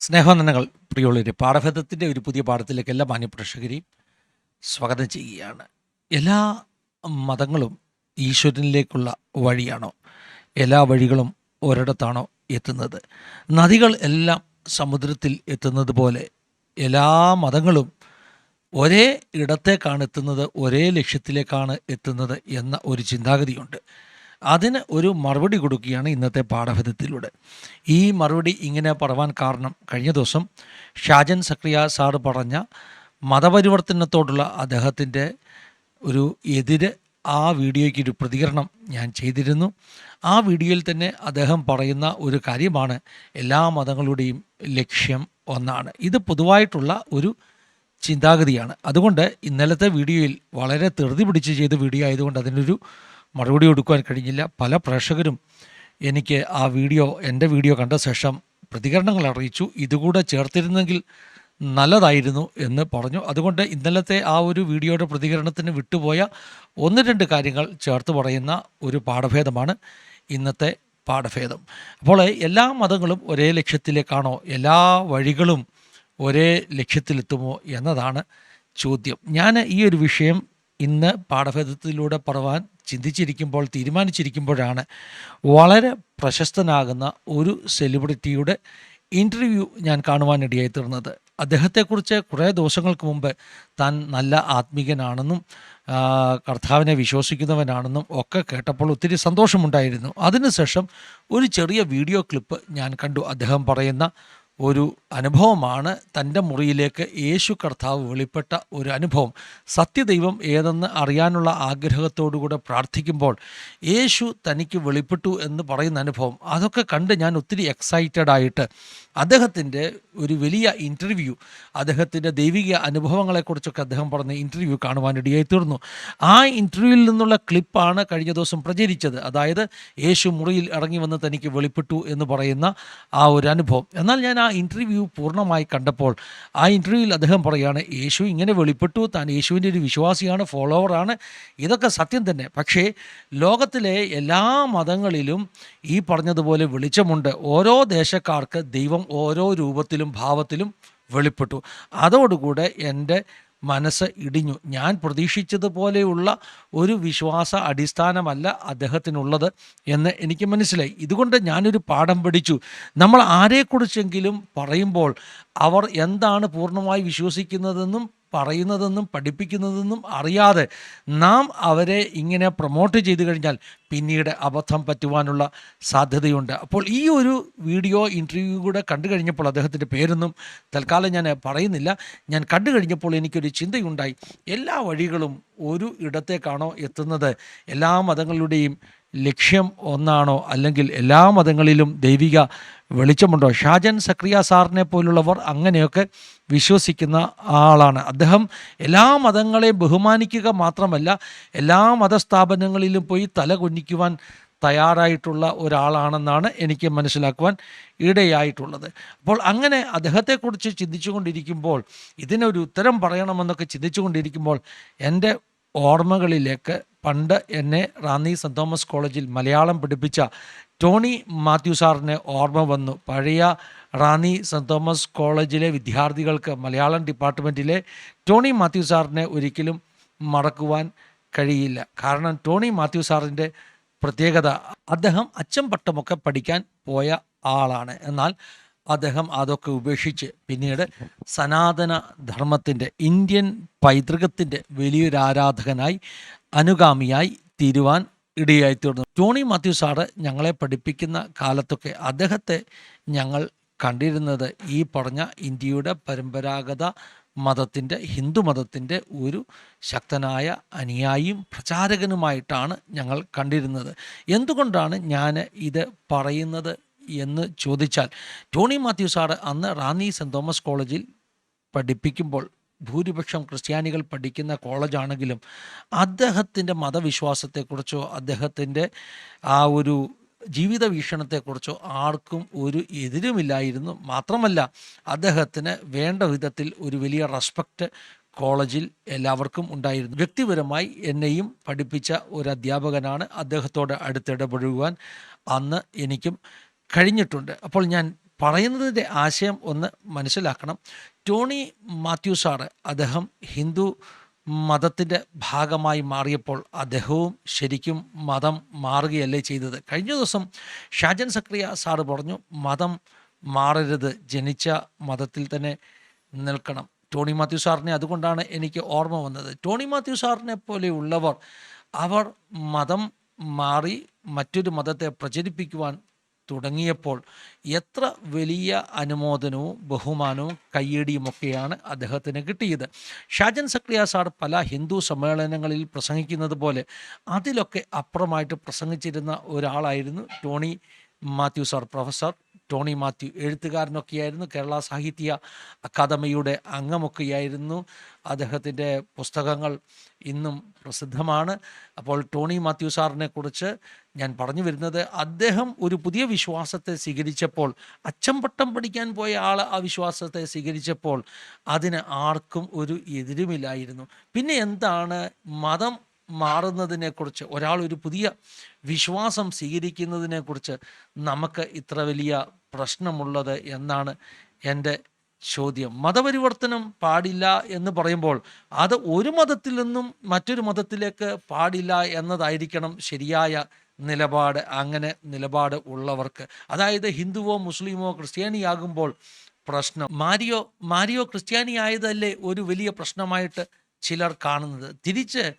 സ്നേഹവന്ദനങ്ങൾ പ്രിയുള്ളവരെ പാഠഭേദത്തിന്റെ ഒരു പുതിയ പാഠത്തിലേക്ക് എല്ലാ മാന്യപ്രേക്ഷകരെയും സ്വാഗതം ചെയ്യുകയാണ്. എല്ലാ മതങ്ങളും ഈശ്വരനിലേക്കുള്ള വഴിയാണോ? എല്ലാ വഴികളും ഒരിടത്താണോ എത്തുന്നത്? നദികൾ എല്ലാം സമുദ്രത്തിൽ എത്തുന്നത് പോലെ എല്ലാ മതങ്ങളും ഒരേ ഇടത്തേക്കാണ് എത്തുന്നത് ഒരേ ലക്ഷ്യത്തിലേക്കാണ് എത്തുന്നത് എന്ന ഒരു ചിന്താഗതിയുണ്ട്. അതിന് ഒരു മറുപടി കൊടുക്കുകയാണ് ഇന്നത്തെ പാഠഭേദത്തിലൂടെ. ഈ മറുപടി ഇങ്ങനെ പറവാൻ കാരണം കഴിഞ്ഞ ദിവസം ഷാജൻ സക്രിയ സാറ് പറഞ്ഞ മതപരിവർത്തനത്തോടുള്ള അദ്ദേഹത്തിന്റെ ഒരു എതിര് ആ വീഡിയോയ്ക്ക് ഒരു പ്രതികരണം ഞാൻ ചെയ്തിരുന്നു. ആ വീഡിയോയിൽ തന്നെ അദ്ദേഹം പറയുന്ന ഒരു കാര്യമാണ് എല്ലാ മതങ്ങളുടെയും ലക്ഷ്യം ഒന്നാണ്. ഇത് പൊതുവായിട്ടുള്ള ഒരു ചിന്താഗതിയാണ്. അതുകൊണ്ട് ഇന്നലത്തെ വീഡിയോയിൽ വളരെ ധൃതി പിടിച്ച് ചെയ്ത വീഡിയോ ആയതുകൊണ്ട് അതിനൊരു മറുപടി കൊടുക്കുവാൻ കഴിഞ്ഞില്ല. പല പ്രേക്ഷകരും എനിക്ക് ആ വീഡിയോ എന്റെ വീഡിയോ കണ്ട ശേഷം പ്രതികരണങ്ങൾ അറിയിച്ചു. ഇതുകൂടെ ചേർത്തിരുന്നെങ്കിൽ നല്ലതായിരുന്നു എന്ന് പറഞ്ഞു. അതുകൊണ്ട് ഇന്നലത്തെ ആ ഒരു വീഡിയോയുടെ പ്രതികരണത്തിന് വിട്ടുപോയ ഒന്ന് രണ്ട് കാര്യങ്ങൾ ചേർത്ത് പറയുന്ന ഒരു പാഠഭേദമാണ് ഇന്നത്തെ പാഠഭേദം. അപ്പോൾ എല്ലാ മതങ്ങളും ഒരേ ലക്ഷ്യത്തിലേക്കാണോ? എല്ലാ വഴികളും ഒരേ ലക്ഷ്യത്തിലെത്തുമോ എന്നതാണ് ചോദ്യം. ഞാൻ ഈ ഒരു വിഷയം ഇന്ന് പാഠഭേദത്തിലൂടെ പറവാൻ ചിന്തിച്ചിരിക്കുമ്പോൾ തീരുമാനിച്ചിരിക്കുമ്പോഴാണ് വളരെ പ്രശസ്തനാകുന്ന ഒരു സെലിബ്രിറ്റിയുടെ ഇന്റർവ്യൂ ഞാൻ കാണുവാനിടയായി തീർന്നത്. അദ്ദേഹത്തെക്കുറിച്ച് കുറേ ദിവസങ്ങൾക്ക് മുമ്പ് താൻ നല്ല ആത്മീകനാണെന്നും കർത്താവിനെ വിശ്വസിക്കുന്നവനാണെന്നും ഒക്കെ കേട്ടപ്പോൾ ഒത്തിരി സന്തോഷമുണ്ടായിരുന്നു. അതിനുശേഷം ഒരു ചെറിയ വീഡിയോ ക്ലിപ്പ് ഞാൻ കണ്ടു. അദ്ദേഹം പറയുന്ന ഒരു അനുഭവമാണ് തന്റെ മുറിയിലേക്ക് യേശു കർത്താവ് വെളിപ്പെട്ട ഒരു അനുഭവം. സത്യദൈവം ഏതെന്ന് അറിയാനുള്ള ആഗ്രഹത്തോടുകൂടെ പ്രാർത്ഥിക്കുമ്പോൾ യേശു തനിക്ക് വെളിപ്പെട്ടു എന്ന് പറയുന്ന അനുഭവം. അതൊക്കെ കണ്ട് ഞാൻ ഒത്തിരി എക്സൈറ്റഡ് ആയിട്ട് അദ്ദേഹത്തിന്റെ ഒരു വലിയ ഇന്റർവ്യൂ അദ്ദേഹത്തിന്റെ ദൈവിക അനുഭവങ്ങളെക്കുറിച്ചൊക്കെ അദ്ദേഹം പറഞ്ഞ ഇന്റർവ്യൂ കാണുവാനിടയായി തീർന്നു. ആ ഇന്റർവ്യൂവിൽ നിന്നുള്ള ക്ലിപ്പാണ് കഴിഞ്ഞ ദിവസം പ്രചരിച്ചത്. അതായത് യേശു മുറിയിൽ ഇറങ്ങി വന്ന് തനിക്ക് വെളിപ്പെട്ടു എന്ന് പറയുന്ന ആ ഒരു അനുഭവം. എന്നാൽ ഞാൻ ആ ഇന്റർവ്യൂ പൂർണമായി കണ്ടപ്പോൾ ആ ഇന്റർവ്യൂവിൽ അദ്ദേഹം പറയുകയാണ് യേശു ഇങ്ങനെ വെളിപ്പെട്ടു താൻ യേശുവിന്റെ ഒരു വിശ്വാസിയാണ് ഫോളോവറാണ് ഇതൊക്കെ സത്യം തന്നെ. പക്ഷേ ലോകത്തിലെ എല്ലാ മതങ്ങളിലും ഈ പറഞ്ഞതുപോലെ വെളിച്ചമുണ്ട്. ഓരോ ദേശക്കാർക്ക് ദൈവം ഓരോ രൂപത്തിലും ഭാവത്തിലും വെളിപ്പെട്ടു. അതോടുകൂടെ എന്റെ മനസ്സ് ഇടിഞ്ഞു. ഞാൻ പ്രതീക്ഷിച്ചതുപോലെയുള്ള ഒരു വിശ്വാസ അടിസ്ഥാനമല്ല അദ്ദേഹത്തിനുള്ളത് എന്ന് എനിക്ക് മനസ്സിലായി. ഇതുകൊണ്ട് ഞാനൊരു പാഠം പഠിച്ചു. നമ്മൾ ആരെക്കുറിച്ചെങ്കിലും പറയുമ്പോൾ അവർ എന്താണ് പൂർണമായി വിശ്വസിക്കുന്നതെന്നും പറയുന്നതെന്നും പഠിപ്പിക്കുന്നതെന്നും അറിയാതെ നാം അവരെ ഇങ്ങനെ പ്രൊമോട്ട് ചെയ്തു കഴിഞ്ഞാൽ പിന്നീട് അബദ്ധം പറ്റുവാനുള്ള സാധ്യതയുണ്ട്. അപ്പോൾ ഈ ഒരു വീഡിയോ ഇന്റർവ്യൂ കൂടെ കണ്ടു കഴിഞ്ഞപ്പോൾ അദ്ദേഹത്തിന്റെ പേരൊന്നും തൽക്കാലം ഞാൻ പറയുന്നില്ല. ഞാൻ കണ്ടു കഴിഞ്ഞപ്പോൾ എനിക്കൊരു ചിന്തയുണ്ടായി. എല്ലാ വഴികളും ഒരു ഇടത്തേക്കാണോ എത്തുന്നത്? എല്ലാ മതങ്ങളുടെയും ലക്ഷ്യം ഒന്നാണോ? അല്ലെങ്കിൽ എല്ലാ മതങ്ങളിലും ദൈവിക വെളിച്ചമുണ്ടോ? ഷാജൻ സക്രിയ സാറിനെ പോലുള്ളവർ അങ്ങനെയൊക്കെ വിശ്വസിക്കുന്ന ആളാണ്. അദ്ദേഹം എല്ലാ മതങ്ങളെയും ബഹുമാനിക്കുക മാത്രമല്ല എല്ലാ മതസ്ഥാപനങ്ങളിലും പോയി തല കുഞ്ഞിക്കുവാൻ തയ്യാറായിട്ടുള്ള ഒരാളാണെന്നാണ് എനിക്ക് മനസ്സിലാക്കുവാൻ ഇടയായിട്ടുള്ളത്. അപ്പോൾ അങ്ങനെ അദ്ദേഹത്തെക്കുറിച്ച് ചിന്തിച്ചുകൊണ്ടിരിക്കുമ്പോൾ ഇതിനൊരു ഉത്തരം പറയണമെന്നൊക്കെ ചിന്തിച്ചുകൊണ്ടിരിക്കുമ്പോൾ എന്റെ ഓർമ്മകളിലേക്ക് പണ്ട് എന്നെ റാന്നി സെന്റ് തോമസ് കോളേജിൽ മലയാളം പഠിപ്പിച്ച ടോണി മാത്യു സാറിന് ഓർമ്മ വന്നു. പഴയ റാന്നി സെന്റ് തോമസ് കോളേജിലെ വിദ്യാർത്ഥികൾക്ക് മലയാളം ഡിപ്പാർട്ട്മെന്റിലെ ടോണി മാത്യു സാറിനെ ഒരിക്കലും മറക്കുവാൻ കഴിയില്ല. കാരണം ടോണി മാത്യു സാറിന്റെ പ്രത്യേകത അദ്ദേഹം അച്ചം പട്ടമൊക്കെ പഠിക്കാൻ പോയ ആളാണ്. എന്നാൽ അദ്ദേഹം അതൊക്കെ ഉപേക്ഷിച്ച് പിന്നീട് സനാതന ധർമ്മത്തിന്റെ ഇന്ത്യൻ പൈതൃകത്തിന്റെ വലിയൊരു ആരാധകനായി അനുഗാമിയായി തീരുവാൻ ഇടയായി തീർന്നു ടോണി മാത്യു സാറ് ഞങ്ങളെ പഠിപ്പിക്കുന്ന കാലത്തൊക്കെ അദ്ദേഹത്തെ ഞങ്ങൾ കണ്ടിരുന്നത് ഈ പറഞ്ഞ ഇന്ത്യയുടെ പരമ്പരാഗത മതത്തിന്റെ ഹിന്ദു മതത്തിന്റെ ഒരു ശക്തനായ അനുയായിയും പ്രചാരകനുമായിട്ടാണ് ഞങ്ങൾ കണ്ടിരുന്നത്. എന്തുകൊണ്ടാണ് ഞാൻ ഇത് പറയുന്നത് എന്ന് ചോദിച്ചാൽ ടോണി മാത്യു സാറ് അന്ന് റാന്നി സെന്റ് തോമസ് കോളേജിൽ പഠിപ്പിക്കുമ്പോൾ ഭൂരിപക്ഷം ക്രിസ്ത്യാനികൾ പഠിക്കുന്ന കോളേജാണെങ്കിലും അദ്ദേഹത്തിന്റെ മതവിശ്വാസത്തെക്കുറിച്ചോ അദ്ദേഹത്തിന്റെ ആ ഒരു ജീവിത വീക്ഷണത്തെക്കുറിച്ചോ ആർക്കും ഒരു എതിരുമില്ലായിരുന്നു. മാത്രമല്ല അദ്ദേഹത്തിന് വേണ്ട വിധത്തിൽ ഒരു വലിയ റെസ്പെക്റ്റ് കോളേജിൽ എല്ലാവർക്കും ഉണ്ടായിരുന്നു. വ്യക്തിപരമായി എന്നെയും പഠിപ്പിച്ച ഒരു അധ്യാപകനാണ്. അദ്ദേഹത്തോട് അടുത്തിടപഴകുവാൻ അന്ന് എനിക്കും കഴിഞ്ഞിട്ടുണ്ട്. അപ്പോൾ ഞാൻ പറയുന്നതിന്റെ ആശയം ഒന്ന് മനസ്സിലാക്കണം. ടോണി മാത്യു സാറ് അദ്ദേഹം ഹിന്ദു മതത്തിന്റെ ഭാഗമായി മാറിയപ്പോൾ അദ്ദേഹവും ശരിക്കും മതം മാറുകയല്ലേ ചെയ്തത്. കഴിഞ്ഞ ദിവസം ഷാജൻ സക്രിയ സാറ് പറഞ്ഞു മതം മാറരുത് ജനിച്ച മതത്തിൽ തന്നെ നിൽക്കണം. ടോണി മാത്യു സാറിനെ അതുകൊണ്ടാണ് എനിക്ക് ഓർമ്മ വന്നത്. ടോണി മാത്യു സാറിനെ പോലെയുള്ളവർ അവർ മതം മാറി മറ്റൊരു മതത്തെ പ്രചരിപ്പിക്കുവാൻ തുടങ്ങിയപ്പോൾ എത്ര വലിയ അനുമോദനവും ബഹുമാനവും കയ്യടിയുമൊക്കെയാണ് അദ്ദേഹത്തിന് കിട്ടിയത്. ഷാജൻ സക്രിയ സാർ പല ഹിന്ദു സമ്മേളനങ്ങളിൽ പ്രസംഗിക്കുന്നത് പോലെ അതിലൊക്കെ അപ്പുറമായിട്ട് പ്രസംഗിച്ചിരുന്ന ഒരാളായിരുന്നു ടോണി മാത്യു സാർ പ്രൊഫസർ ടോണി മാത്യു. എഴുത്തുകാരനൊക്കെയായിരുന്നു കേരള സാഹിത്യ അക്കാദമിയുടെ അംഗമൊക്കെയായിരുന്നു. അദ്ദേഹത്തിന്റെ പുസ്തകങ്ങൾ ഇന്നും പ്രസിദ്ധമാണ്. അപ്പോൾ ടോണി മാത്യു സാറിനെ കുറിച്ച് ഞാൻ പറഞ്ഞു വരുന്നത് അദ്ദേഹം ഒരു പുതിയ വിശ്വാസത്തെ സ്വീകരിച്ചപ്പോൾ അച്ചമ്പട്ടം പഠിക്കാൻ പോയ ആൾ ആ വിശ്വാസത്തെ സ്വീകരിച്ചപ്പോൾ അതിന് ആർക്കും ഒരു എതിരുമില്ലായിരുന്നു. പിന്നെ എന്താണ്? മതം മാറുന്നതിനെക്കുറിച്ച് ഒരാൾ ഒരു പുതിയ വിശ്വാസം സ്വീകരിക്കുന്നതിനെക്കുറിച്ച് നമുക്ക് ഇത്ര വലിയ പ്രശ്നമുള്ളത് എന്നാണ് എന്റെ ചോദ്യം. മതപരിവർത്തനം പാടില്ല എന്ന് പറയുമ്പോൾ അത് ഒരു മതത്തിൽ നിന്നും മറ്റൊരു മതത്തിലേക്ക് പാടില്ല എന്നതായിരിക്കണം ശരിയായ നിലപാട് അങ്ങനെ നിലപാട് ഉള്ളവർക്ക്. അതായത് ഹിന്ദുവോ മുസ്ലിമോ ക്രിസ്ത്യാനിയാകുമ്പോൾ പ്രശ്നം. മാരിയോ മാരിയോ ക്രിസ്ത്യാനി ആയതല്ലേ ഒരു വലിയ പ്രശ്നമായിട്ട് ചിലർ കാണുന്നത്? തിരിച്ച്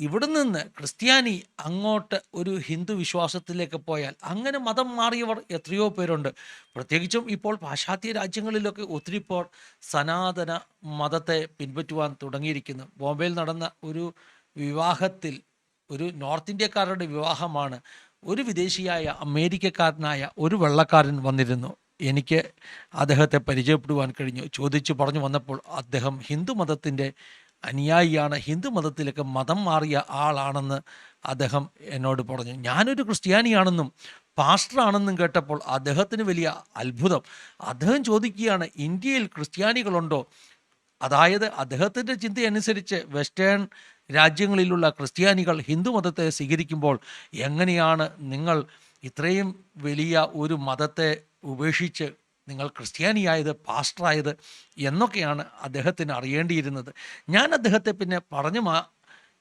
ഇവിടെ നിന്ന് ക്രിസ്ത്യാനി അങ്ങോട്ട് ഒരു ഹിന്ദു വിശ്വാസത്തിലേക്ക് പോയാൽ അങ്ങനെ മതം മാറിയവർ എത്രയോ പേരുണ്ട്. പ്രത്യേകിച്ചും ഇപ്പോൾ പാശ്ചാത്യ രാജ്യങ്ങളിലൊക്കെ ഒത്തിരി പേർ സനാതന മതത്തെ പിൻപറ്റുവാൻ തുടങ്ങിയിരിക്കുന്നു. ബോംബെയിൽ നടന്ന ഒരു വിവാഹത്തിൽ ഒരു നോർത്ത് ഇന്ത്യക്കാരുടെ വിവാഹമാണ്. ഒരു വിദേശിയായ അമേരിക്കക്കാരനായ ഒരു വെള്ളക്കാരൻ വന്നിരുന്നു. എനിക്ക് അദ്ദേഹത്തെ പരിചയപ്പെടുവാൻ കഴിഞ്ഞു. ചോദിച്ചു പറഞ്ഞു വന്നപ്പോൾ അദ്ദേഹം ഹിന്ദു മതത്തിന്റെ അനുയായിയാണ്. ഹിന്ദു മതത്തിലൊക്കെ മതം മാറിയ ആളാണെന്ന് അദ്ദേഹം എന്നോട് പറഞ്ഞു. ഞാനൊരു ക്രിസ്ത്യാനിയാണെന്നും പാസ്റ്ററാണെന്നും കേട്ടപ്പോൾ അദ്ദേഹത്തിന് വലിയ അത്ഭുതം. അദ്ദേഹം ചോദിക്കുകയാണ് ഇന്ത്യയിൽ ക്രിസ്ത്യാനികളുണ്ടോ? അതായത് അദ്ദേഹത്തിന്റെ ചിന്തയനുസരിച്ച് വെസ്റ്റേൺ രാജ്യങ്ങളിലുള്ള ക്രിസ്ത്യാനികൾ ഹിന്ദുമതത്തെ സ്വീകരിക്കുമ്പോൾ എങ്ങനെയാണ് നിങ്ങൾ ഇത്രയും വലിയ ഒരു മതത്തെ ഉപേക്ഷിച്ച് നിങ്ങൾ ക്രിസ്ത്യാനിയായത് പാസ്റ്ററായത് എന്നൊക്കെയാണ് അദ്ദേഹത്തിന് അറിയേണ്ടിയിരുന്നത്. ഞാൻ അദ്ദേഹത്തെ പിന്നെ പറഞ്ഞു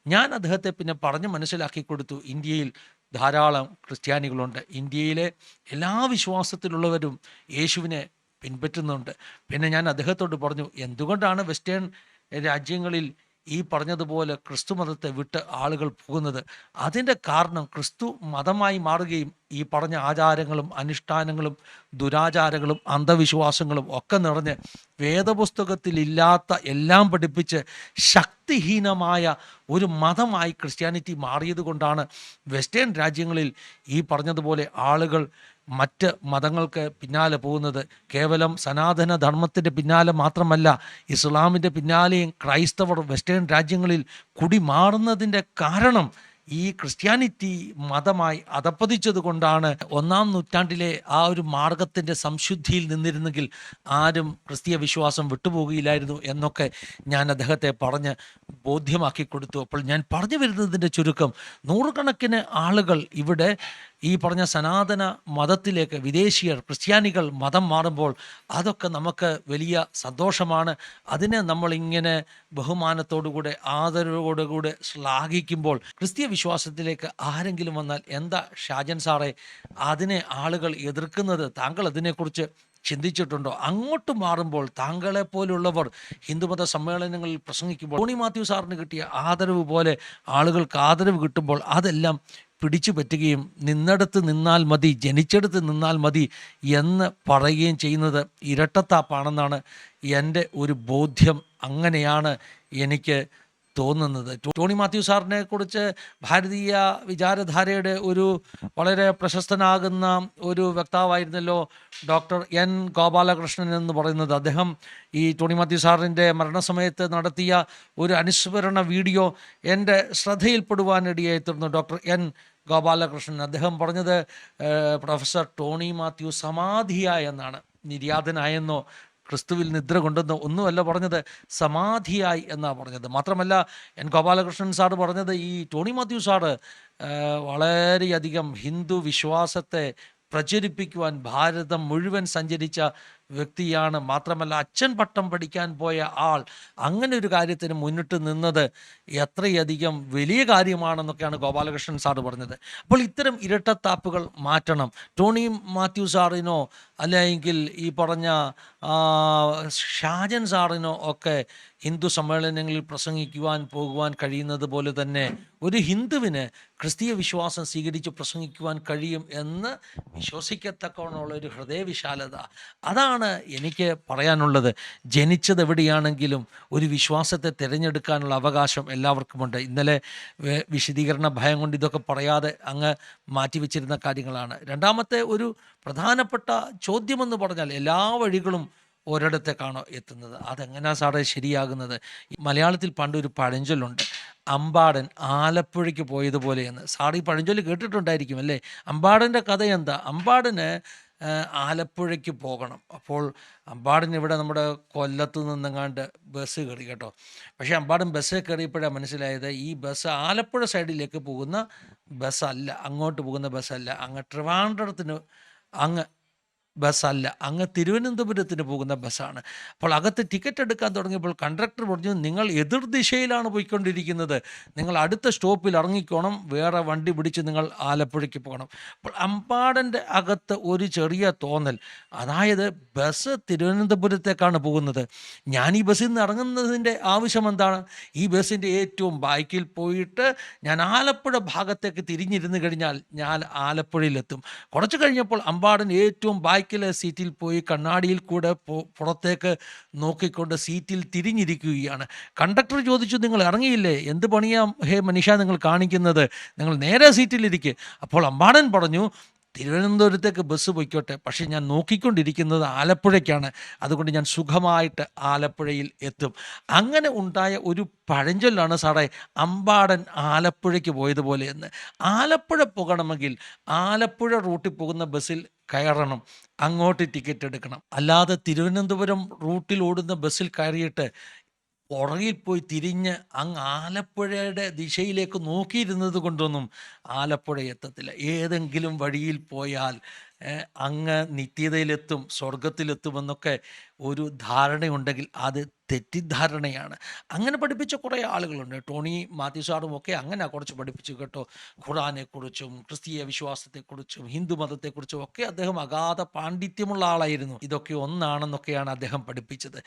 ഞാൻ അദ്ദേഹത്തെ പിന്നെ പറഞ്ഞു മനസ്സിലാക്കി കൊടുത്തു. ഇന്ത്യയിൽ ധാരാളം ക്രിസ്ത്യാനികളുണ്ട്. ഇന്ത്യയിലെ എല്ലാ വിശ്വാസത്തിലുള്ളവരും യേശുവിനെ പിൻപറ്റുന്നുണ്ട്. പിന്നെ ഞാൻ അദ്ദേഹത്തോട് പറഞ്ഞു എന്തുകൊണ്ടാണ് വെസ്റ്റേൺ രാജ്യങ്ങളിൽ ഈ പറഞ്ഞതുപോലെ ക്രിസ്തു മതത്തെ വിട്ട് ആളുകൾ പോകുന്നത് അതിന്റെ കാരണം ക്രിസ്തു മതമായി മാറുകയും ഈ പറഞ്ഞ ആചാരങ്ങളും അനുഷ്ഠാനങ്ങളും ദുരാചാരങ്ങളും അന്ധവിശ്വാസങ്ങളും ഒക്കെ നിറഞ്ഞ് വേദപുസ്തകത്തിലില്ലാത്ത എല്ലാം പഠിപ്പിച്ച് ശക്തിഹീനമായ ഒരു മതമായി ക്രിസ്ത്യാനിറ്റി മാറിയത് കൊണ്ടാണ് വെസ്റ്റേൺ രാജ്യങ്ങളിൽ ഈ പറഞ്ഞതുപോലെ ആളുകൾ മറ്റ് മതങ്ങൾക്ക് പിന്നാലെ പോകുന്നത് കേവലം സനാതന ധർമ്മത്തിന്റെ പിന്നാലെ മാത്രമല്ല ഇസ്ലാമിന്റെ പിന്നാലെയും ക്രൈസ്തവർ വെസ്റ്റേൺ രാജ്യങ്ങളിൽ കുടി മാറുന്നതിന്റെ കാരണം ഈ ക്രിസ്ത്യാനിറ്റി മതമായി അതപ്പതിച്ചത് കൊണ്ടാണ് ഒന്നാം നൂറ്റാണ്ടിലെ ആ ഒരു മാർഗത്തിന്റെ സംശുദ്ധിയിൽ നിന്നിരുന്നെങ്കിൽ ആരും ക്രിസ്തീയ വിശ്വാസം വിട്ടുപോകുകയില്ലായിരുന്നു എന്നൊക്കെ ഞാൻ അദ്ദേഹത്തെ പറഞ്ഞ് ബോധ്യമാക്കി കൊടുത്തു. അപ്പോൾ ഞാൻ പറഞ്ഞു വരുന്നതിന്റെ ചുരുക്കം നൂറുകണക്കിന് ആളുകൾ ഇവിടെ ഈ പറഞ്ഞ സനാതന മതത്തിലേക്ക് വിദേശീയർ ക്രിസ്ത്യാനികൾ മതം മാറുമ്പോൾ അതൊക്കെ നമുക്ക് വലിയ സന്തോഷമാണ്. അതിനെ നമ്മളിങ്ങനെ ബഹുമാനത്തോടുകൂടെ ആദരവോടുകൂടെ ശ്ലാഘിക്കുമ്പോൾ ക്രിസ്തീയ വിശ്വാസത്തിലേക്ക് ആരെങ്കിലും വന്നാൽ എന്താ ഷാജൻ സാറേ അതിനെ ആളുകൾ എതിർക്കുന്നത്? താങ്കൾ അതിനെക്കുറിച്ച് ചിന്തിച്ചിട്ടുണ്ടോ? അങ്ങോട്ട് മാറുമ്പോൾ താങ്കളെ പോലുള്ളവർ ഹിന്ദുമത സമ്മേളനങ്ങളിൽ പ്രസംഗിക്കുമ്പോൾ ടോണി മാത്യു സാറിന് കിട്ടിയ ആദരവ് പോലെ ആളുകൾക്ക് ആദരവ് കിട്ടുമ്പോൾ അതെല്ലാം പിടിച്ചു പറ്റുകയും നിന്നിടത്ത് നിന്നാൽ മതി ജനിച്ചെടുത്ത് നിന്നാൽ മതി എന്ന് പറയുകയും ചെയ്യുന്നത് ഇരട്ടത്താപ്പാണെന്നാണ് എന്റെ ഒരു ബോധ്യം. അങ്ങനെയാണ് എനിക്ക് തോന്നുന്നത്. ടോണി മാത്യു സാറിനെ കുറിച്ച് ഭാരതീയ വിചാരധാരയുടെ ഒരു വളരെ പ്രശസ്തനാകുന്ന ഒരു വക്താവായിരുന്നല്ലോ ഡോക്ടർ എൻ ഗോപാലകൃഷ്ണൻ എന്ന് പറയുന്നത്. അദ്ദേഹം ഈ ടോണി മാത്യു സാറിന്റെ മരണസമയത്ത് നടത്തിയ ഒരു അനുസ്മരണ വീഡിയോ എന്റെ ശ്രദ്ധയിൽപ്പെടുവാനിടയായിത്തീർന്നു ഡോക്ടർ എൻ ഗോപാലകൃഷ്ണൻ. അദ്ദേഹം പറഞ്ഞത് പ്രൊഫസർ ടോണി മാത്യു സമാധിയായ എന്നാണ് നിര്യാതനായെന്നോ ക്രിസ്തുവിൽ നിദ്ര കൊണ്ടെന്ന് ഒന്നുമല്ല പറഞ്ഞത് സമാധിയായി എന്നാണ് പറഞ്ഞത്. മാത്രമല്ല എൻ. ഗോപാലകൃഷ്ണൻ സാറ് പറഞ്ഞത് ഈ ടോണി മാത്യു സാറ് വളരെയധികം ഹിന്ദു വിശ്വാസത്തെ പ്രചരിപ്പിക്കുവാൻ ഭാരതം മുഴുവൻ സഞ്ചരിച്ച വ്യക്തിയാണ്. മാത്രമല്ല അച്ഛൻ പട്ടം പഠിക്കാൻ പോയ ആൾ അങ്ങനെ ഒരു കാര്യത്തിന് മുന്നിട്ട് നിന്നത് എത്രയധികം വലിയ കാര്യമാണെന്നൊക്കെയാണ് ഗോപാലകൃഷ്ണൻ സാറ് പറഞ്ഞത്. അപ്പോൾ ഇത്തരം ഇരട്ടത്താപ്പുകൾ മാറ്റണം. ടോണി മാത്യു സാറിനോ അല്ലെങ്കിൽ ഈ പറഞ്ഞ ഷാജൻ സാറിനോ ഒക്കെ ഹിന്ദു സമ്മേളനങ്ങളിൽ പ്രസംഗിക്കുവാൻ പോകുവാൻ കഴിയുന്നത് പോലെ തന്നെ ഒരു ഹിന്ദുവിന് ക്രിസ്തീയ വിശ്വാസം സ്വീകരിച്ച് പ്രസംഗിക്കുവാൻ കഴിയും എന്ന് വിശ്വസിക്കത്തക്കവണ്ണമുള്ള ഒരു ഹൃദയവിശാലത. അതാണ് എനിക്ക് പറയാനുള്ളത്? ജനിച്ചത് എവിടെയാണെങ്കിലും ഒരു വിശ്വാസത്തെ തിരഞ്ഞെടുക്കാനുള്ള അവകാശം എല്ലാവർക്കുമുണ്ട്. ഇന്നലെ വിശദീകരണ ഭയം കൊണ്ട് ഇതൊക്കെ പറയാതെ അങ്ങ് മാറ്റിവെച്ചിരുന്ന കാര്യങ്ങളാണ്. രണ്ടാമത്തെ ഒരു പ്രധാനപ്പെട്ട ചോദ്യമെന്ന് പറഞ്ഞാൽ എല്ലാ വഴികളും ഒരിടത്തേക്കാണോ എത്തുന്നത്. അതെങ്ങനെയാ സാറേ ശരിയാകുന്നത്? മലയാളത്തിൽ പണ്ടൊരു പഴഞ്ചൊല്ലുണ്ട്. അമ്പാടൻ ആലപ്പുഴയ്ക്ക് പോയതുപോലെയെന്ന്. സാർ ഈ പഴഞ്ചൊല്ല് കേട്ടിട്ടുണ്ടായിരിക്കും അല്ലേ? അമ്പാടന്റെ കഥ എന്താ? അമ്പാടന് ആലപ്പുഴയ്ക്ക് പോകണം. അപ്പോൾ അമ്പാടിന് ഇവിടെ നമ്മുടെ കൊല്ലത്ത് നിന്നെങ്ങാണ്ട് ബസ് കയറി കേട്ടോ. പക്ഷേ അമ്പാടും ബസ് കയറിയപ്പോഴാണ് മനസ്സിലായത് ഈ ബസ് ആലപ്പുഴ സൈഡിലേക്ക് പോകുന്ന ബസ്സല്ല അങ്ങോട്ട് പോകുന്ന ബസ്സല്ല അങ്ങ് ട്രിവാൻഡ്രത്തിന് അങ്ങ് ബസ്സല്ല. അങ്ങ് തിരുവനന്തപുരത്തിന് പോകുന്ന ബസ്സാണ്. അപ്പോൾ അകത്ത് ടിക്കറ്റ് എടുക്കാൻ തുടങ്ങിയപ്പോൾ കണ്ടക്ടർ പറഞ്ഞു നിങ്ങൾ എതിർ ദിശയിലാണ് പോയിക്കൊണ്ടിരിക്കുന്നത്. നിങ്ങൾ അടുത്ത സ്റ്റോപ്പിൽ ഇറങ്ങിക്കോണം. വേറെ വണ്ടി പിടിച്ച് നിങ്ങൾ ആലപ്പുഴയ്ക്ക് പോകണം. അപ്പോൾ അമ്പാടന്റെ അകത്ത് ഒരു ചെറിയ തോന്നൽ. അതായത് ബസ് തിരുവനന്തപുരത്തേക്കാണ് പോകുന്നത്. ഞാൻ ഈ ബസ്സിൽ നിന്ന് ഇറങ്ങുന്നതിന്റെ ആവശ്യം എന്താണ്? ഈ ബസ്സിന്റെ ഏറ്റവും ബാക്കിൽ പോയിട്ട് ഞാൻ ആലപ്പുഴ ഭാഗത്തേക്ക് തിരിഞ്ഞിരുന്ന് കഴിഞ്ഞാൽ ഞാൻ ആലപ്പുഴയിലെത്തും. കുറച്ച് കഴിഞ്ഞപ്പോൾ അമ്പാടൻ ഏറ്റവും ബാക്കിലെ സീറ്റിൽ പോയി കണ്ണാടിയിൽ കൂടെ പുറത്തേക്ക് നോക്കിക്കൊണ്ട് സീറ്റിൽ തിരിഞ്ഞിരിക്കുകയാണ്. കണ്ടക്ടർ ചോദിച്ചു നിങ്ങൾ ഇറങ്ങിയില്ലേ? എന്ത് പണിയാ ഹേ മനുഷ്യ നിങ്ങൾ കാണിക്കുന്നത്? നിങ്ങൾ നേരെ സീറ്റിലിരിക്കുക അപ്പോൾ അമ്പാടൻ പറഞ്ഞു തിരുവനന്തപുരത്തേക്ക് ബസ് പൊയ്ക്കോട്ടെ. പക്ഷേ ഞാൻ നോക്കിക്കൊണ്ടിരിക്കുന്നത് ആലപ്പുഴയ്ക്കാണ്. അതുകൊണ്ട് ഞാൻ സുഖമായിട്ട് ആലപ്പുഴയിൽ എത്തും. അങ്ങനെ ഉണ്ടായ ഒരു പഴഞ്ചൊല്ലാണ് സാറേ അമ്പാടൻ ആലപ്പുഴയ്ക്ക് പോയതുപോലെ എന്ന്. ആലപ്പുഴ പോകണമെങ്കിൽ ആലപ്പുഴ റൂട്ടിൽ പോകുന്ന ബസ്സിൽ കയറണം. അങ്ങോട്ട് ടിക്കറ്റ് എടുക്കണം. അല്ലാതെ തിരുവനന്തപുരം റൂട്ടിൽ ഓടുന്ന ബസ്സിൽ കയറിയിട്ട് പുറകിൽ പോയി തിരിഞ്ഞ് അങ്ങ് ആലപ്പുഴയുടെ ദിശയിലേക്ക് നോക്കിയിരുന്നത് കൊണ്ടൊന്നും ആലപ്പുഴ എത്തത്തില്ല. ഏതെങ്കിലും വഴിയിൽ പോയാൽ അങ്ങ് നിത്യതയിലെത്തും സ്വർഗത്തിലെത്തുമെന്നൊക്കെ ഒരു ധാരണയുണ്ടെങ്കിൽ അത് തെറ്റിദ്ധാരണയാണ്. അങ്ങനെ പഠിപ്പിച്ച കുറേ ആളുകളുണ്ട്. ടോണി മാത്യു സാറും ഒക്കെ അങ്ങനെ കുറച്ച് പഠിപ്പിച്ചു കേട്ടോ. ഖുറാനെക്കുറിച്ചും ക്രിസ്തീയ വിശ്വാസത്തെക്കുറിച്ചും ഹിന്ദു മതത്തെക്കുറിച്ചും ഒക്കെ അദ്ദേഹം അഗാധ പാണ്ഡിത്യമുള്ള ആളായിരുന്നു. ഇതൊക്കെ ഒന്നാണെന്നൊക്കെയാണ് അദ്ദേഹം പഠിപ്പിച്ചത്.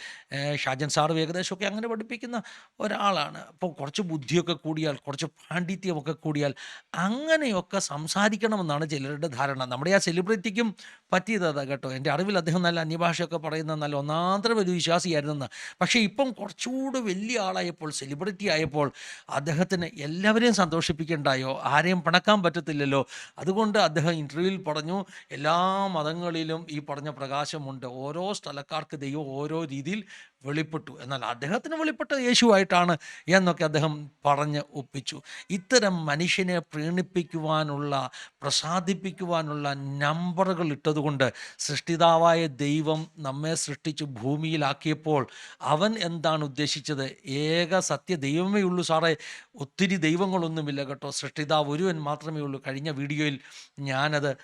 ഷാജൻ സാറും ഏകദേശമൊക്കെ അങ്ങനെ പഠിപ്പിക്കുന്ന ഒരാളാണ്. അപ്പോൾ കുറച്ച് ബുദ്ധിയൊക്കെ കൂടിയാൽ കുറച്ച് പാണ്ഡിത്യമൊക്കെ കൂടിയാൽ അങ്ങനെയൊക്കെ സംസാരിക്കണമെന്നാണ് ചിലരുടെ ധാരണ. നമ്മുടെ ആ സെലിബ്രിറ്റിക്കും പറ്റിയത് കേട്ടോ. എന്റെ അറിവിൽ അദ്ദേഹം നല്ല അന്യഭാഷയൊക്കെ പറയുന്ന നല്ല ഒന്നാന്തരം ഒരു വിശ്വാസിയായിരുന്നെന്ന്. പക്ഷേ ഇപ്പം കുറച്ചുകൂടെ വലിയ ആളായപ്പോൾ സെലിബ്രിറ്റി ആയപ്പോൾ അദ്ദേഹത്തിന് എല്ലാവരെയും സന്തോഷിപ്പിക്കണ്ടായോ? ആരെയും പണക്കാൻ പറ്റത്തില്ലല്ലോ. അതുകൊണ്ട് അദ്ദേഹം ഇന്റർവ്യൂവിൽ പറഞ്ഞു എല്ലാ മതങ്ങളിലും ഈ പറഞ്ഞ പ്രകാശമുണ്ട്. ഓരോ സ്ഥലക്കാർക്ക് ദൈവം ഓരോ രീതിയിൽ വെളിപ്പെട്ടു. എന്നാൽ അദ്ദേഹത്തിന് വെളിപ്പെട്ട യേശുവായിട്ടാണ് എന്നൊക്കെ അദ്ദേഹം പറഞ്ഞ് ഒപ്പിച്ചു. ഇത്തരം മനുഷ്യനെ പ്രീണിപ്പിക്കുവാനുള്ള പ്രസാദിപ്പിക്കുവാനുള്ള നമ്പറുകൾ ഇട്ടതുകൊണ്ട് സൃഷ്ടിതാവായ ദൈവം നമ്മെ സൃഷ്ടിച്ച് ഭൂമിയിലാക്കിയപ്പോൾ അവൻ എന്താണ് ഉദ്ദേശിച്ചത്? ഏക സത്യ ദൈവമേ ഉള്ളൂ സാറേ. ഒത്തിരി ദൈവങ്ങളൊന്നുമില്ല കേട്ടോ. സൃഷ്ടിതാവ് ഒരുവൻ മാത്രമേ ഉള്ളൂ. കഴിഞ്ഞ വീഡിയോയിൽ ഞാനത്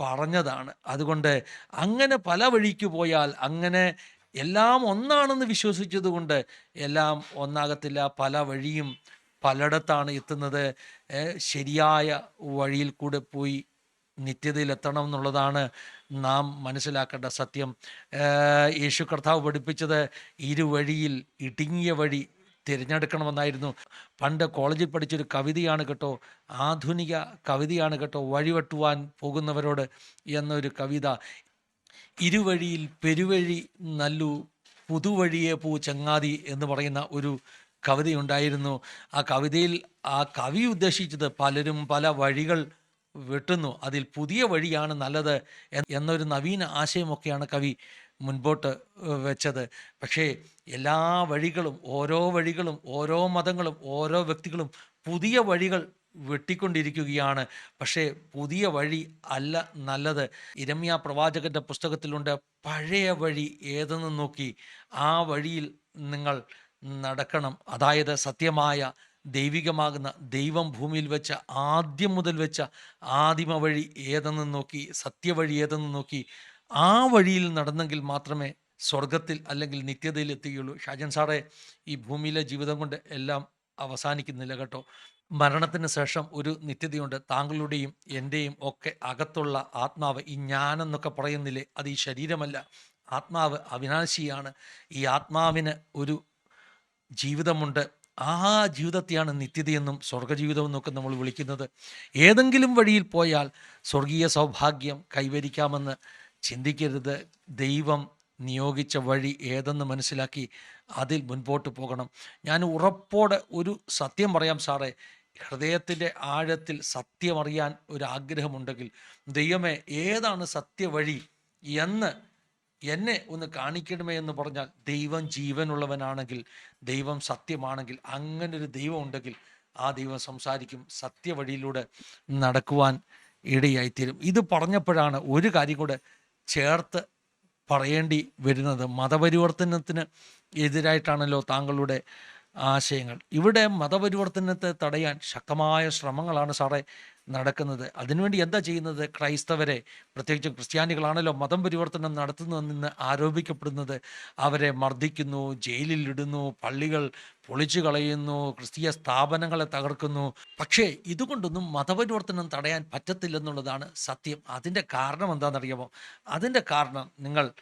പറഞ്ഞതാണ്. അതുകൊണ്ട് അങ്ങനെ പല വഴിക്ക് പോയാൽ അങ്ങനെ എല്ലാം ഒന്നാണെന്ന് വിശ്വസിച്ചതുകൊണ്ട് എല്ലാം ഒന്നാകത്തില്ല. പല വഴിയും പലയിടത്താണ് എത്തുന്നത്. ശരിയായ വഴിയിൽ കൂടെ പോയി നിത്യതയിലെത്തണം എന്നുള്ളതാണ് നാം മനസ്സിലാക്കേണ്ട സത്യം. യേശു കർത്താവ് പഠിപ്പിച്ചത് ഇരുവഴിയിൽ ഇടുങ്ങിയ വഴി തിരഞ്ഞെടുക്കണമെന്നായിരുന്നു. പണ്ട് കോളേജിൽ പഠിച്ചൊരു കവിതയാണ് കേട്ടോ ആധുനിക കവിതയാണ് കേട്ടോ വഴിവെട്ടുവാൻ പോകുന്നവരോട് എന്നൊരു കവിത. ഇരുവഴിയിൽ പെരുവഴി നല്ലു പുതുവഴിയെ പൂ ചങ്ങാതി എന്ന് പറയുന്ന ഒരു കവിതയുണ്ടായിരുന്നു. ആ കവിതയിൽ ആ കവി ഉദ്ദേശിച്ചത് പലരും പല വഴികൾ വെട്ടുന്നു. അതിൽ പുതിയ വഴിയാണ് നല്ലത് എന്നൊരു നവീന ആശയമൊക്കെയാണ് കവി മുൻപോട്ട് വെച്ചത്. പക്ഷേ എല്ലാ വഴികളും ഓരോ വഴികളും ഓരോ മതങ്ങളും ഓരോ വ്യക്തികളും പുതിയ വഴികൾ വെട്ടിക്കൊണ്ടിരിക്കുകയാണ്. പക്ഷേ പുതിയ വഴി അല്ല നല്ലത്. ഇരമ്യ പ്രവാചകന്റെ പുസ്തകത്തിലുണ്ട് പഴയ വഴി ഏതെന്ന് നോക്കി. ആ വഴിയിൽ നിങ്ങൾ നടക്കണം. അതായത് സത്യമായ ദൈവികമാകുന്ന ദൈവം ഭൂമിയിൽ വെച്ച ആദ്യം മുതൽ വെച്ച ആദിമ വഴി ഏതെന്ന് നോക്കി സത്യവഴി ഏതെന്ന് നോക്കി. ആ വഴിയിൽ നടന്നെങ്കിൽ മാത്രമേ സ്വർഗത്തിൽ അല്ലെങ്കിൽ നിത്യതയിൽ എത്തുകയുള്ളൂ ഷാജൻ സാറേ ഈ ഭൂമിയിലെ ജീവിതം കൊണ്ട് എല്ലാം അവസാനിക്കുന്നില്ല കേട്ടോ. മരണത്തിന് ശേഷം ഒരു നിത്യതയുണ്ട്. താങ്കളുടെയും എന്റെയും ഒക്കെ അകത്തുള്ള ആത്മാവ് ഈ ഞാനെന്നൊക്കെ പറയുന്നില്ലേ അത് ഈ ശരീരമല്ല. ആത്മാവ് അവിനാശിയാണ്. ഈ ആത്മാവിന് ഒരു ജീവിതമുണ്ട്. ആ ജീവിതത്തെയാണ് നിത്യതയെന്നും സ്വർഗജീവിതമെന്നൊക്കെ നമ്മൾ വിളിക്കുന്നത്. ഏതെങ്കിലും വഴിയിൽ പോയാൽ സ്വർഗീയ സൗഭാഗ്യം കൈവരിക്കാമെന്ന് ചിന്തിക്കരുത്. ദൈവം നിയോഗിച്ച വഴി ഏതെന്ന് മനസ്സിലാക്കി അതിൽ മുൻപോട്ട് പോകണം. ഞാൻ ഉറപ്പോടെ ഒരു സത്യം പറയാം സാറേ. ഹൃദയത്തിന്റെ ആഴത്തിൽ സത്യമറിയാൻ ഒരു ആഗ്രഹമുണ്ടെങ്കിൽ ദൈവമേ ഏതാണ് സത്യവഴി? എന്ന് എന്നെ ഒന്ന് കാണിക്കണമേ എന്ന് പറഞ്ഞാൽ ദൈവം ജീവനുള്ളവനാണെങ്കിൽ ദൈവം സത്യമാണെങ്കിൽ അങ്ങനെ ഒരു ദൈവം ഉണ്ടെങ്കിൽ ആ ദൈവം സംസാരിക്കും സത്യവഴിയിലൂടെ നടക്കുവാൻ ഇടയായിത്തീരും. ഇത് പറഞ്ഞപ്പോഴാണ് ഒരു കാര്യം കൂടെ ചേർത്ത് പറയേണ്ടി വരുന്നത്. മതപരിവർത്തനത്തിന് എതിരായിട്ടാണല്ലോ താങ്കളുടെ ആശയങ്ങൾ. ഇവിടെ മതപരിവർത്തനത്തെ തടയാൻ ശക്തമായ ശ്രമങ്ങളാണ് സാറേ നടക്കുന്നത്. അതിനുവേണ്ടി എന്താ ചെയ്യുന്നത്? ക്രൈസ്തവരെ പ്രത്യേകിച്ച് ക്രിസ്ത്യാനികളാണല്ലോ മതം പരിവർത്തനം നടത്തുന്നതെന്ന് ആരോപിക്കപ്പെടുന്നത്. അവരെ മർദ്ദിക്കുന്നു ജയിലിലിടുന്നു പള്ളികൾ പൊളിച്ചു കളയുന്നു ക്രിസ്തീയ സ്ഥാപനങ്ങളെ തകർക്കുന്നു. പക്ഷേ ഇതുകൊണ്ടൊന്നും മതപരിവർത്തനം തടയാൻ പറ്റത്തില്ലെന്നുള്ളതാണ് സത്യം. അതിന്റെ കാരണം എന്താണെന്നറിയാമോ? അതിന്റെ കാരണം നിങ്ങൾ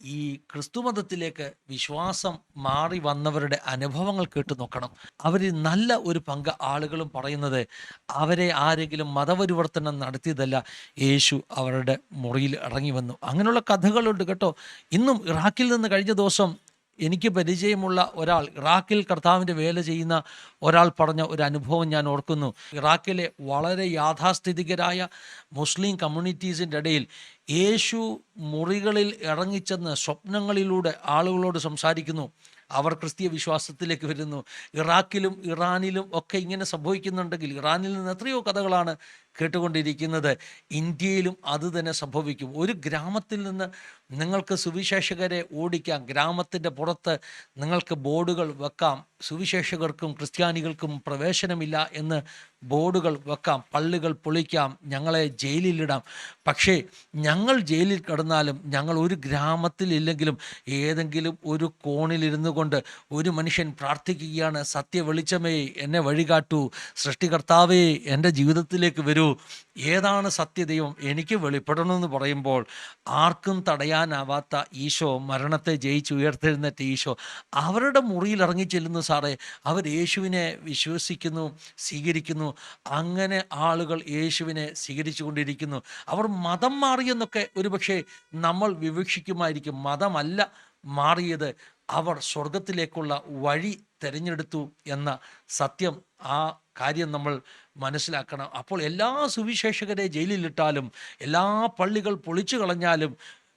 ഈ ക്രിസ്തുമതത്തിലേക്ക് വിശ്വാസം മാറി വന്നവരുടെ അനുഭവങ്ങൾ കേട്ടു നോക്കണം. അവർ നല്ല ഒരു പങ്ക് ആളുകളും പറയുന്നത് അവരെ ആരെങ്കിലും മതപരിവർത്തനം നടത്തിയതല്ല യേശു അവരുടെ മുറിയിൽ ഇറങ്ങി വന്നു. അങ്ങനെയുള്ള കഥകളുണ്ട് കേട്ടോ. ഇന്നും ഇറാഖിൽ നിന്ന് കഴിഞ്ഞ ദിവസം എനിക്ക് പരിചയമുള്ള ഒരാൾ ഇറാഖിൽ കർത്താവിന്റെ വേല ചെയ്യുന്ന ഒരാൾ പറഞ്ഞ ഒരു അനുഭവം ഞാൻ ഓർക്കുന്നു. ഇറാഖിലെ വളരെ യാഥാസ്ഥിതികരായ മുസ്ലിം കമ്മ്യൂണിറ്റീസിന്റെ ഇടയിൽ യേശു മുറികളിൽ ഇറങ്ങിച്ചെന്ന് സ്വപ്നങ്ങളിലൂടെ ആളുകളോട് സംസാരിക്കുന്നു. അവർ ക്രിസ്തീയ വിശ്വാസത്തിലേക്ക് വരുന്നു. ഇറാഖിലും ഇറാനിലും ഒക്കെ ഇങ്ങനെ സംഭവിക്കുന്നുണ്ടെങ്കിൽ ഇറാനിൽ നിന്ന് എത്രയോ കഥകളാണ് കേട്ടുകൊണ്ടിരിക്കുന്നത് ഇന്ത്യയിലും അത് തന്നെ സംഭവിക്കും. ഒരു ഗ്രാമത്തിൽ നിന്ന് നിങ്ങൾക്ക് സുവിശേഷകരെ ഓടിക്കാം. ഗ്രാമത്തിന്റെ പുറത്ത് നിങ്ങൾക്ക് ബോർഡുകൾ വെക്കാം. സുവിശേഷകർക്കും ക്രിസ്ത്യാനികൾക്കും പ്രവേശനമില്ല എന്ന് ബോർഡുകൾ വെക്കാം. പള്ളികൾ പൊളിക്കാം. ഞങ്ങളെ ജയിലിലിടാം. പക്ഷേ ഞങ്ങൾ ജയിലിൽ കടന്നാലും ഞങ്ങൾ ഒരു ഗ്രാമത്തിലില്ലെങ്കിലും ഏതെങ്കിലും ഒരു കോണിലിരുന്നു കൊണ്ട് ഒരു മനുഷ്യൻ പ്രാർത്ഥിക്കുകയാണ്. സത്യ വെളിച്ചമേ എന്നെ വഴികാട്ടൂ. സൃഷ്ടികർത്താവേ എന്റെ ജീവിതത്തിലേക്ക് വരൂ. ഏതാണ് സത്യദൈവം എനിക്ക് വെളിപ്പെടണമെന്ന് പറയുമ്പോൾ ആർക്കും തടയാനാവാത്ത ഈശോ മരണത്തെ ജയിച്ച് ഉയർത്തെഴുന്നേറ്റ ഈശോ അവരുടെ മുറിയിൽ ഇറങ്ങി ചെല്ലുന്നു സാറേ. അവർ യേശുവിനെ വിശ്വസിക്കുന്നു സ്വീകരിക്കുന്നു. അങ്ങനെ ആളുകൾ യേശുവിനെ സ്വീകരിച്ചു കൊണ്ടിരിക്കുന്നു അവർ മതം മാറിയെന്നൊക്കെ ഒരുപക്ഷെ നമ്മൾ വിവക്ഷിക്കുമായിരിക്കും. മതമല്ല മാറിയത്. അവർ സ്വർഗത്തിലേക്കുള്ള വഴി തിരഞ്ഞെടുത്തു എന്ന സത്യം. ആ കാര്യം നമ്മൾ മനസ്സിലാക്കണം. അപ്പോൾ എല്ലാ സുവിശേഷകരെ ജയിലിലിട്ടാലും എല്ലാ പള്ളികൾ പൊളിച്ചു കളഞ്ഞാലും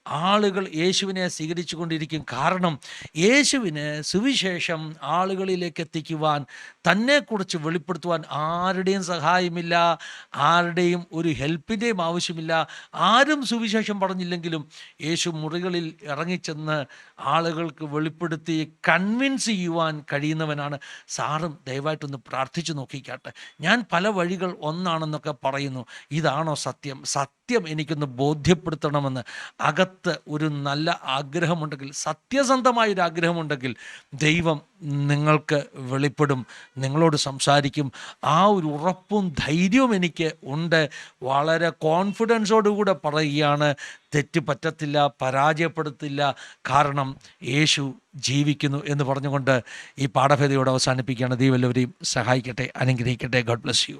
ആളുകൾ യേശുവിനെ സ്വീകരിച്ചു കൊണ്ടിരിക്കും കാരണം യേശുവിന് സുവിശേഷം ആളുകളിലേക്ക് എത്തിക്കുവാൻ തന്നെക്കുറിച്ച് വെളിപ്പെടുത്തുവാൻ ആരുടെയും സഹായമില്ല ആരുടെയും ഒരു ഹെൽപ്പിന്റെയും ആവശ്യമില്ല. ആരും സുവിശേഷം പറഞ്ഞില്ലെങ്കിലും യേശു മുറികളിൽ ഇറങ്ങിച്ചെന്ന് ആളുകൾക്ക് വെളിപ്പെടുത്തി കൺവിൻസ് ചെയ്യുവാൻ കഴിയുന്നവനാണ്. സാറും ദയവായിട്ടൊന്ന് പ്രാർത്ഥിച്ചു നോക്കിക്കാട്ടെ. ഞാൻ പല വഴികൾ ഒന്നാണെന്നൊക്കെ പറയുന്നു. ഇതാണോ സത്യം? സത്യം എനിക്കൊന്ന് ബോധ്യപ്പെടുത്തണമെന്ന്. അകത്ത് ഒരു നല്ല ആഗ്രഹമുണ്ടെങ്കിൽ സത്യസന്ധമായൊരു ആഗ്രഹമുണ്ടെങ്കിൽ ദൈവം നിങ്ങൾക്ക് വെളിപ്പെടും നിങ്ങളോട് സംസാരിക്കും. ആ ഒരു ഉറപ്പും ധൈര്യവും എനിക്ക് ഉണ്ട്. വളരെ കോൺഫിഡൻസോടുകൂടെ പറയുകയാണ് തെറ്റ് പറ്റത്തില്ല പരാജയപ്പെടുത്തില്ല കാരണം യേശു ജീവിക്കുന്നു എന്ന് പറഞ്ഞുകൊണ്ട് ഈ പാഠഭേദയോട് അവസാനിപ്പിക്കുകയാണ്. ദൈവം എല്ലാവരെയും സഹായിക്കട്ടെ അനുഗ്രഹിക്കട്ടെ. God bless you